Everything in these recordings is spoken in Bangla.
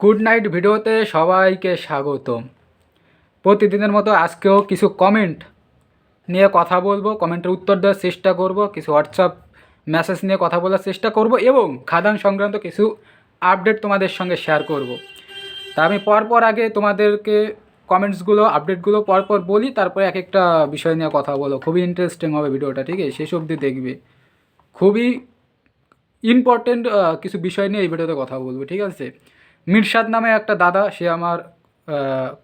গুড নাইট ভিডিওতে সবাইকে স্বাগতম। প্রতিদিনের মতো আজকেও কিছু কমেন্ট নিয়ে কথা বলব। কমেন্টের উত্তর দেওয়ার চেষ্টা করব, কিছু হোয়াটসঅ্যাপ মেসেজ নিয়ে কথা বলার চেষ্টা করব এবং খাদান সংক্রান্ত কিছু আপডেট তোমাদের সঙ্গে শেয়ার করব। তা আমি পরপর আগে তোমাদেরকে কমেন্টসগুলো আপডেটগুলো পরপর বলি, তারপরে এক একটা বিষয় নিয়ে কথা বলো। খুবই ইন্টারেস্টিং হবে ভিডিওটা, ঠিক আছে? শেষ অবধি দেখবে। খুবই ইম্পর্টেন্ট কিছু বিষয় নিয়ে এই ভিডিওতে কথা বলব, ঠিক আছে? মিরশাদ নামে একটা দাদা সে আমার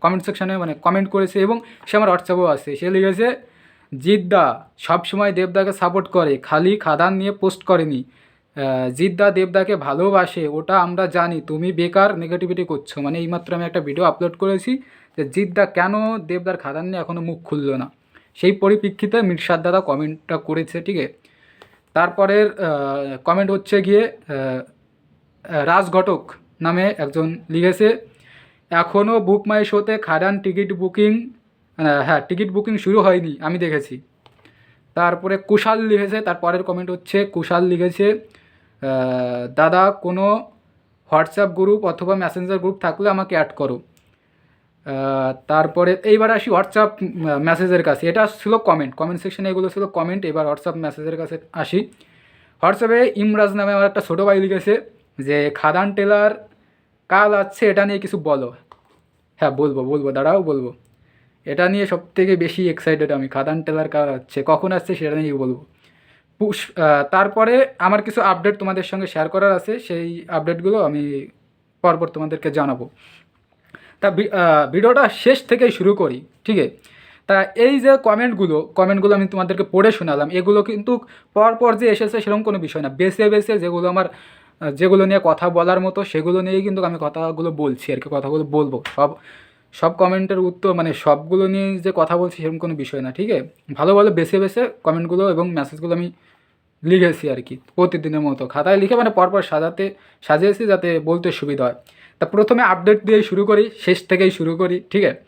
কমেন্ট সেকশানে মানে কমেন্ট করেছে এবং সে আমার হোয়াটসঅ্যাপেও আছে। সে লিখেছে জিদ্দা সবসময় দেবদাকে সাপোর্ট করে খালি খাদান নিয়ে পোস্ট করেনি। জিদ্দা দেবদাকে ভালোবাসে ওটা আমরা জানি তুমি বেকার নেগেটিভিটি করছ। মানে এইমাত্র আমি একটা ভিডিও আপলোড করেছি যে জিদ্দা কেন দেবদার খাদান নিয়ে এখনও মুখ খুললো না? সেই পরিপ্রেক্ষিতে মিরশাদ দাদা কমেন্টটা করেছে ঠিক আছে? তারপরের কমেন্ট হচ্ছে গিয়ে আহ, রাজ ঘটক নামে একজন লিখেছে এখনও বুক মাই শোতে খাদান টিকিট বুকিং হ্যাঁ টিকিট বুকিং শুরু হয়নি, আমি দেখেছি। তারপরে কুশাল লিখেছে তারপরের কমেন্ট হচ্ছে, কুশাল লিখেছে দাদা, কোনো হোয়াটসঅ্যাপ গ্রুপ অথবা মেসেঞ্জার গ্রুপ থাকলে আমাকে অ্যাড করো। তারপরে এইবার আসি হোয়াটসঅ্যাপ মেসেজের কাছে। এটা ছিল কমেন্ট কমেন্ট সেকশনে এগুলো ছিল কমেন্ট এবার হোয়াটসঅ্যাপ মেসেজের কাছে আসি। হোয়াটসঅ্যাপে ইমরাজ নামে আমার একটা ছোটো ভাই লিখেছে যে, খাদান টেলার কাল আছে, এটা নিয়ে কিছু বলো। হ্যাঁ বলব বলব, দাঁড়াও, বলব। এটা নিয়ে সব থেকে বেশি এক্সাইটেড আমি। খাদান টেলার কাল আছে, কখন আসছে সেটা নিয়ে বলব। পুশ তারপরে আমার কিছু আপডেট তোমাদের সঙ্গে শেয়ার করার আছে, সেই আপডেটগুলো আমি পরপর তোমাদেরকে জানাব। তা ভিডিওটা শেষ থেকেই শুরু করি ঠিক আছে তা এই যে কমেন্টগুলো কমেন্টগুলো আমি তোমাদেরকে পড়ে শোনালাম, এগুলো কিন্তু পরপর যে এসেছে সেরকম কোনো বিষয় না। বেছে বেছে যেগুলো আমার যেগুলো নিয়ে কথা বলার মতো, সেগুলো নিয়েই কিন্তু আমি কথাগুলো বলছি আর কি, কথাগুলো বলব। সব সব কমেন্টের উত্তর মানে সবগুলো নিয়ে যে কথা বলছি সেরকম কোনো বিষয় না, ঠিক আছে? ভালো ভালো, বেছে বেছে কমেন্টগুলো এবং মেসেজগুলো আমি লিখেছি আর কি, প্রতিদিনের মতো। খাতায় লিখে মানে পরপর সাজাতে, সাজিয়েছি যাতে বলতে সুবিধা হয়। তা প্রথমে আপডেট দিয়ে শুরু করি, শেষ থেকেই শুরু করি, ঠিক আছে?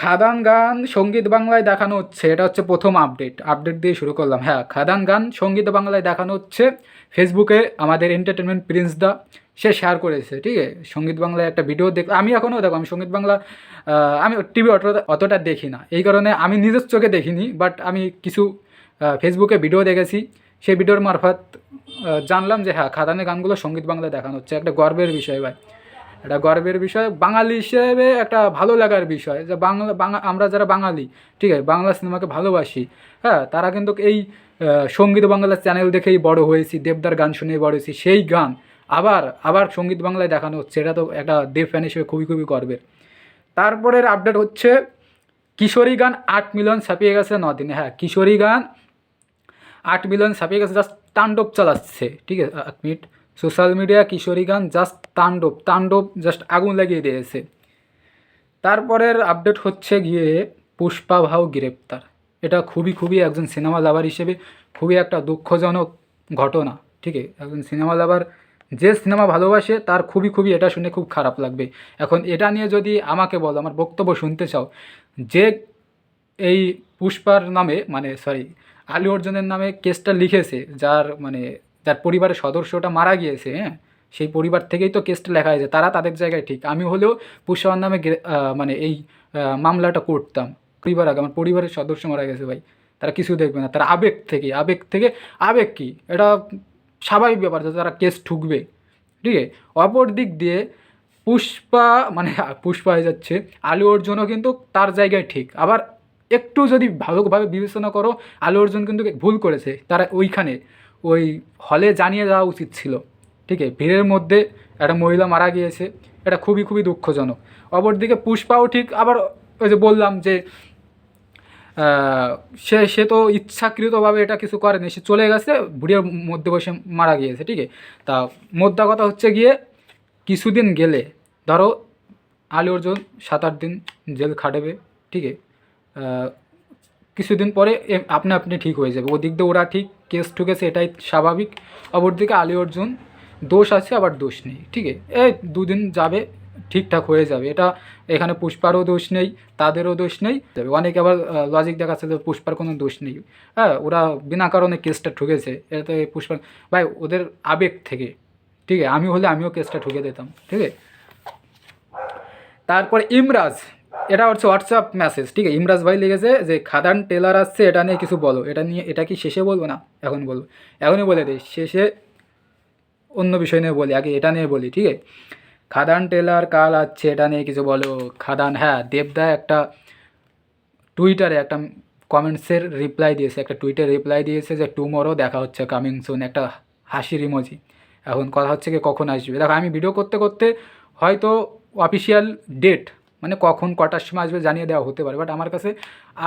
খাদান গান সংগীত বাংলায় দেখানো হচ্ছে, এটা হচ্ছে প্রথম আপডেট আপডেট দিয়ে শুরু করলাম। হ্যাঁ খাদান গান সংগীত বাংলায় দেখানো হচ্ছে। ফেসবুকে আমাদের এন্টারটেনমেন্ট প্রিন্স দা, সে শেয়ার করেছে, ঠিক আছে? সংগীত বাংলায় একটা ভিডিও দেখ আমি এখনও দেখো, আমি সংগীত বাংলা আমি টিভি অতটা অতটা দেখি না। এই কারণে আমি নিজের চোখে দেখিনি বাট আমি কিছু ফেসবুকে ভিডিও দেখেছি। সেই ভিডিওর মারফত জানলাম যে হ্যাঁ খাদানের গানগুলো সংগীত বাংলায় দেখানো হচ্ছে। একটা গর্বের বিষয় ভাই। এটা গর্বের বিষয়। বাঙালি হিসেবে একটা ভালো লাগার বিষয় যে বাংলা, বাঙা, আমরা যারা বাঙালি, ঠিক আছে, বাংলা সিনেমাকে ভালোবাসি হ্যাঁ তারা কিন্তু এই সংগীত বাংলা চ্যানেল দেখেই বড় হয়েছি, দেবদার গান শুনেই বড় হয়েছি, সেই গান আবার আবার সংগীত বাংলায় দেখানো হচ্ছে, এটা তো একটা দেব ফ্যান হিসেবে খুবই খুবই গর্বের। তারপরের আপডেট হচ্ছে, কিশোরী গান আট মিলিয়ন ছাপিয়ে গেছে দিনে হ্যাঁ কিশোরী গান আট মিলিয়ন ছাপিয়ে গেছে জাস্ট তাণ্ডব চালাচ্ছে, ঠিক আছে, এক মিনিট। সোশ্যাল মিডিয়া কিশোরী গান জাস্ট তাণ্ডব তাণ্ডব জাস্ট আগুন লাগিয়ে দিয়েছে। তারপরের আপডেট হচ্ছে গিয়ে পুষ্পা ভাও গ্রেপ্তার। এটা খুবই খুবই একজন সিনেমা লাভার হিসেবে খুবই একটা দুঃখজনক ঘটনা, ঠিক আছে? একজন সিনেমা লাভার যে সিনেমা ভালোবাসে, তার খুবই খুবই এটা শুনে খুব খারাপ লাগবে। এখন এটা নিয়ে যদি আমাকে বলো, আমার বক্তব্য শুনতে চাও, যে এই পুষ্পার নামে মানে সরি আলু অর্জুনের নামে কেসটা লিখেছে, যার মানে যার পরিবারের সদস্যটা মারা গিয়েছে হ্যাঁ? সেই পরিবার থেকেই তো কেসটা লেখা হয়েছে। তারা তাদের জায়গায় ঠিক। আমি হলেও পুষ্পার নামে মানে এই মামলাটা করতাম। পরিবার আগে। আমার পরিবারের সদস্য মারা গেছে ভাই। তারা কিছু দেখবে না। তারা আবেগ থেকে আবেগ থেকে, আবেগ কি? এটা স্বাভাবিক ব্যাপার যে তারা কেস ঠুকবে। ঠিক আছে? অপর দিক দিয়ে পুষ্পা মানে পুষ্পা হয়ে যাচ্ছে। আলু অর্জুনও কিন্তু তার জায়গায় ঠিক। আবার একটু যদি ভালোভাবে বিবেচনা করো, আলু অর্জুন কিন্তু ভুল করেছে। তারা ওইখানে, ওই হলে জানিয়ে দেওয়া উচিত ছিল। ঠিক আছে? ভিড়ের মধ্যে একটা মহিলা মারা গিয়েছে, এটা খুবই খুবই দুঃখজনক। অপরদিকে পুষ্পাও ঠিক আবার ওই যে বললাম যে সে সে তো ইচ্ছাকৃতভাবে এটা কিছু করেনি, সে চলে গেছে, বুড়ির মধ্যে বসে মারা গিয়েছে, ঠিক আছে? তা মোদ্দা কথা হচ্ছে গিয়ে কিছুদিন গেলে, ধরো আলু অর্জুন সাত আট দিন জেল খাটবে, ঠিক আছে? কিছুদিন পরে আপনি আপনি ঠিক হয়ে যাবে। ওদিক দিয়ে ওরা ঠিক কেস ঠুকেছে, এটাই স্বাভাবিক। অপরদিকে আলী অর্জুন দোষ আছে, আবার দোষ নেই, ঠিক আছে? এই দুদিন যাবে, ঠিকঠাক হয়ে যাবে। এটা এখানে পুষ্পারও দোষ নেই, তাদেরও দোষ নেই। অনেকে আবার লজিক দেখাচ্ছে যে পুষ্পার কোনো দোষ নেই। হ্যাঁ ওরা বিনা কারণে কেসটা ঠুকেছে। এটাতে পুষ্পার, ভাই, ওদের আবেগ থেকে, ঠিক আছে? আমি হলে আমিও কেসটা ঠুকে দিতাম, ঠিক আছে? তারপর ইমরাজ, এটা হচ্ছে হোয়াটসঅ্যাপ মেসেজ ঠিক আছে? ইমরাজ ভাই লিখেছে যে, খাদান টেলার আসছে, এটা নিয়ে কিছু বলো। এটা নিয়ে, এটা কি শেষে বলব না? এখন বলব। এখনই বলে দিই, শেষে অন্য বিষয় নিয়ে বলি, আগে এটা নিয়ে বলি, ঠিক আছে? খাদান টেলার কাল আছে, এটা নিয়ে কিছু বলো। খাদান হ্যাঁ দেবদা একটা টুইটারে একটা কমেন্টসের রিপ্লাই দিয়েছে, একটা টুইটে রিপ্লাই দিয়েছে যে টুমোরও দেখা হচ্ছে কামিং সুন একটা হাসির ইমোজি এখন কথা হচ্ছে কি, কখন আসবে? দেখো, আমি ভিডিও করতে করতে হয়তো অফিসিয়াল ডেট মানে কখন কটার সময় আসবে জানিয়ে দেওয়া হতে পারে বাট আমার কাছে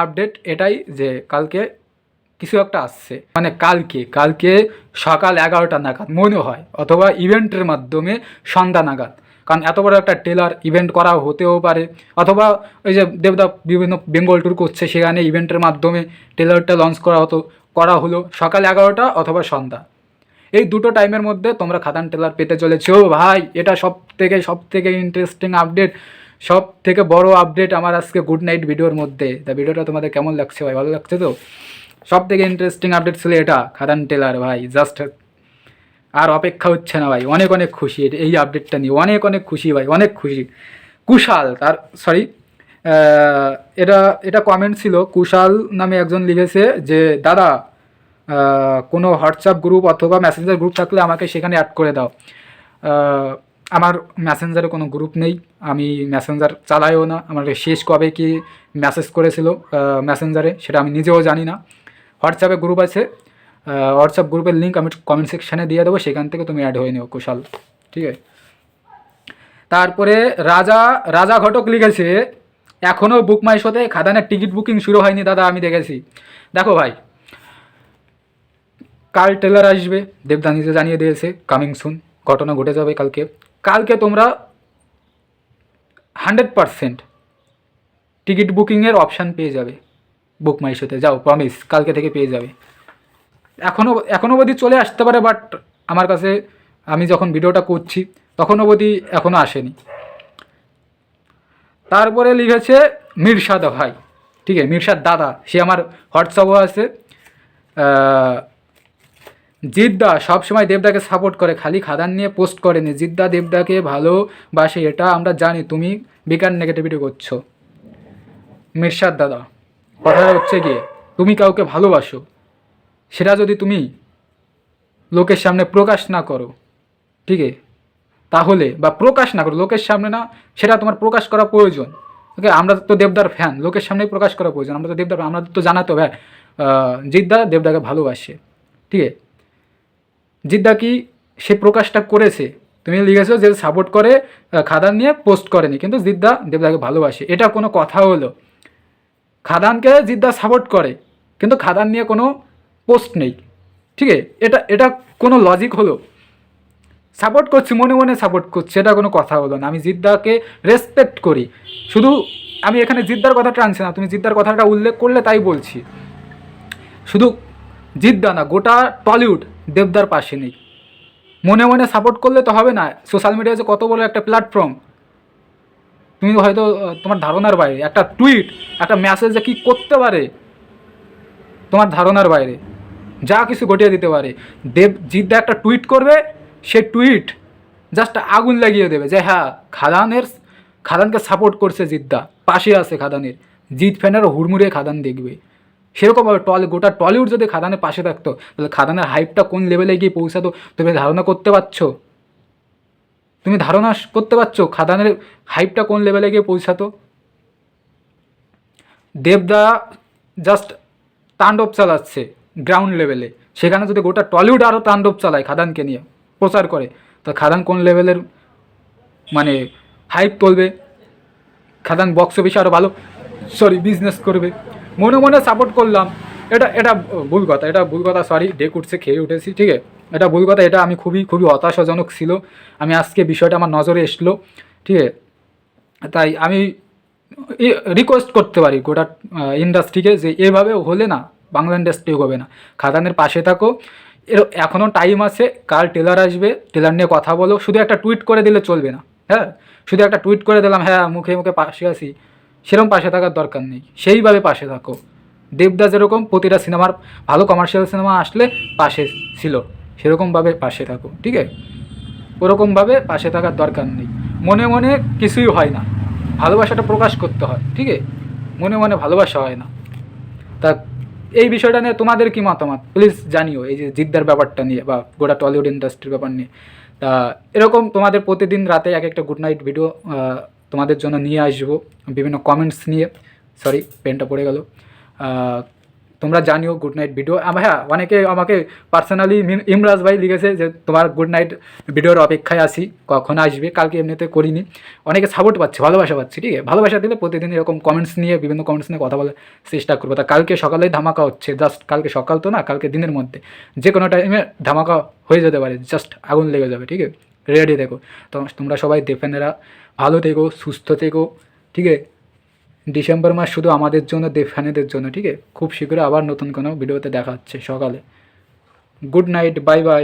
আপডেট এটাই যে, কালকে কিছু একটা আসছে। মানে কালকে কালকে সকাল এগারোটা নাগাদ মনে হয়, অথবা ইভেন্টের মাধ্যমে সন্ধ্যা নাগাদ। কারণ এত বড় একটা টেলার ইভেন্ট করা হতেও পারে, অথবা ওই যে দেবদা বিভিন্ন বেঙ্গল ট্যুর করছে, সেখানে ইভেন্টের মাধ্যমে টেলারটা লঞ্চ করা হতো, করা হলো সকাল এগারোটা অথবা সন্ধ্যা। এই দুটো টাইমের মধ্যে তোমরা খাদান টেলার পেতে চলেছো। ভাই, এটা সব থেকে সব থেকে ইন্টারেস্টিং আপডেট সব থেকে বড় আপডেট আমার আজকে গুড নাইট ভিডিওর মধ্যে। তা ভিডিওটা তোমাদের কেমন লাগছে ভাই, ভালো লাগছে তো? সব থেকে ইন্টারেস্টিং আপডেট ছিল এটা, খাদান টেলার ভাই জাস্ট আর অপেক্ষা হচ্ছে না ভাই, অনেক অনেক খুশি এই আপডেটটা নিয়ে, অনেক অনেক খুশি ভাই, অনেক খুশি। কুশাল, তার সরি এটা এটা কমেন্ট ছিল, কুশাল নামে একজন লিখেছে যে, দাদা কোনো হোয়াটসঅ্যাপ গ্রুপ অথবা মেসেঞ্জার গ্রুপ থাকলে আমাকে সেখানে অ্যাড করে দাও। আমার মেসেঞ্জারে কোনো গ্রুপ নেই, আমি মেসেঞ্জার চালাইও না আমার শেষ কবে কি মেসেজ করেছিল মেসেঞ্জারে সেটা আমি নিজেও জানি না। হোয়াটসঅ্যাপে গ্রুপ আছে হোয়াটসঅ্যাপ গ্রুপের লিঙ্ক আমি কমেন্ট সেকশানে দিয়ে দেবো, সেখান থেকে তুমি অ্যাড হয়ে নিও কুশাল, ঠিক আছে? তারপরে রাজা রাজা ঘটক লিখেছে এখনও বুক মাই শোতে খাদানের টিকিট বুকিং শুরু হয়নি দাদা, আমি দেখেছি। দেখো ভাই, কাল টেলার আসবে দেবদা নিজে জানিয়ে দিয়েছে কামিং সুন ঘটনা ঘটে যাবে কালকে। কালকে তোমরা হান্ড্রেড পারসেন্ট টিকিট বুকিংয়ের অপশান পেয়ে যাবে। বুক মাই শোতে যাও প্রমিস কালকে থেকে পেয়ে যাবে। এখনও এখনও অবধি চলে আসতে পারে বাট আমার কাছে, আমি যখন ভিডিওটা করছি, তখন অবধি এখনও আসেনি। তারপরে লিখেছে, মিরশাদ ভাই, ঠিক আছে, মিরশাদ দাদা, সে আমার হোয়াটসঅ্যাপও আছে। জিদ্দা, সবসময় দেবদাকে সাপোর্ট করে, খালি খাদান নিয়ে পোস্ট করেনি। জিদ্দা দেবদাকে ভালোবাসে, এটা আমরা জানি, তুমি বেকার নেগেটিভিটি করছ। মিরশাদ দাদা। কথাটা হচ্ছে গিয়ে তুমি কাউকে ভালোবাসো, সেটা যদি তুমি লোকের সামনে প্রকাশ না করো, ঠিক তাহলে বা প্রকাশ না করো, লোকের সামনে না, সেটা তোমার প্রকাশ করা প্রয়োজন। ওকে, আমরা তো দেবদার ফ্যান লোকের সামনেই প্রকাশ করা প্রয়োজন। আমরা তো দেবদার আমরা তো জানাতে হবে হ্যাঁ জিদ্দা দেবদাকে ভালোবাসে, ঠিক আছে? জিদ্দা কি সে প্রকাশটা করেছে? তুমি লিখেছো যে সাপোর্ট করে খাদান নিয়ে পোস্ট করেনি, কিন্তু জিদ্দা দেবদাকে ভালোবাসে। এটা কোনো কথা হলো। খাদানকে জিদ্দা সাপোর্ট করে, কিন্তু খাদান নিয়ে কোনো পোস্ট নেই। ঠিক আছে? এটা এটা কোনো লজিক হলো? সাপোর্ট করছি, মনে মনে সাপোর্ট করছি, এটা কোনো কথা হলো না। আমি জিদ্দাকে রেসপেক্ট করি। শুধু আমি এখানে জিদ্দার কথাটা আনছি না, তুমি জিদ্দার কথাটা উল্লেখ করলে তাই বলছি। শুধু জিদ্দা না, গোটা টলিউড দেবদার পাশে নেই। মনে মনে সাপোর্ট করলে তো হবে না। সোশ্যাল মিডিয়া যে কত বড় একটা প্ল্যাটফর্ম তুমি হয়তো তোমার ধারণার বাইরে, একটা টুইট একটা মেসেজ কী করতে পারে তোমার ধারণার বাইরে, যা কিছু ঘটিয়ে দিতে পারে। দেব জিদ্দা একটা টুইট করবে, সে টুইট জাস্ট আগুন লাগিয়ে দেবে যে হ্যাঁ খাদানের, খাদানকে সাপোর্ট করছে জিদ্দা, পাশে আছে খাদানের জিৎ ফ্যানেরও হুড়মুড়িয়ে খাদান দেখবে। সেরকমভাবে টল, গোটা টলিউড যদি খাদানের পাশে থাকতো, তাহলে খাদানের হাইপটা কোন লেভেলে গিয়ে পৌঁছাতো, তুমি ধারণা করতে পারছ? তুমি ধারণা করতে পারছ খাদানের হাইপটা কোন লেভেলে গিয়ে পৌঁছাতো? দেবদা জাস্ট তাণ্ডব চালাচ্ছে গ্রাউন্ড লেভেলে সেখানে যদি গোটা টলিউড আরও তাণ্ডব চালায় খাদানকে নিয়ে, প্রচার করে, তো খাদান কোন লেভেলের মানে হাইপ তুলবে? খাদান বক্স অফিসে আরও ভালো সরি বিজনেস করবে। মনে মনে সাপোর্ট করলাম। এটা এটা ভুল কথা, এটা ভুল কথা সরি ডেক উঠছে খেয়ে উঠেছি, ঠিক আছে? এটা ভুল কথা, এটা আমি খুবই খুবই হতাশাজনক ছিল। আমি আজকে বিষয়টা আমার নজরে এসলো, ঠিক আছে? তাই আমি রিকোয়েস্ট করতে পারি গোটা ইন্ডাস্ট্রিকে যে এভাবে হলে না, বাংলা ইন্ডাস্ট্রি হবে না। খাদানের পাশে থাকো। এর এখনও টাইম আছে, কাল টেলার আসবে টেলার নিয়ে কথা বলো। শুধু একটা টুইট করে দিলে চলবে না হ্যাঁ? শুধু একটা টুইট করে দিলাম হ্যাঁ মুখে মুখে পাশে আছি। সেরকম পাশে থাকার দরকার নেই। সেইভাবে পাশে থাকো। দেবদা যেরকম প্রতিটা সিনেমার ভালো কমার্শিয়াল সিনেমা আসলে পাশে ছিল। সেরকমভাবে পাশে থাকো, ঠিক আছে? ওরকমভাবে পাশে থাকার দরকার নেই। মনে মনে কিছুই হয় না। ভালোবাসাটা প্রকাশ করতে হয়, ঠিক আছে? মনে মনে ভালোবাসা হয় না। তা এই বিষয়টা নিয়ে তোমাদের কি মতামত? প্লিজ জানিও, এই যে জিদ্দার ব্যাপারটা নিয়ে বা গোটা টলিউড ইন্ডাস্ট্রির ব্যাপার নিয়ে। তা এরকম তোমাদের প্রতিদিন রাতে এক একটা গুড নাইট ভিডিও তোমাদের জন্য নিয়ে আসব। বিভিন্ন কমেন্টস নিয়ে সরি পেনটা পড়ে গেল। তোমরা জানিও গুড নাইট ভিডিও হ্যাঁ অনেকে আমাকে পার্সোনালি ইমরাজ ভাই লিখেছে যে, তোমার গুড নাইট ভিডিওর অপেক্ষায় আসি কখন আসবে? কালকে এমনিতে করিনি। অনেকে সাপোর্ট পাচ্ছে, ভালোবাসা পাচ্ছি, ঠিক আছে? ভালোবাসা দিলে প্রতিদিন এরকম কমেন্টস নিয়ে, বিভিন্ন কমেন্টস নিয়ে কথা বলার চেষ্টা করব। তা কালকে সকালেই ধামাকা হচ্ছে জাস্ট কালকে সকাল তো না, কালকে দিনের মধ্যে। যে কোনো টাইমে ধামাকা হয়ে যেতে পারে জাস্ট আগুন লেগে যাবে, ঠিক আছে? রেডি দেখো তো তোমরা সবাই দেখেনেরা ভালো থেকো, সুস্থ থেকো, ঠিক আছে? ডিসেম্বর মাস শুধু আমাদের জন্য ফ্যানেদের জন্য, ঠিক আছে? খুব শীঘ্রই আবার নতুন কোনো ভিডিওতে দেখা হচ্ছে সকালে। Good night, bye bye.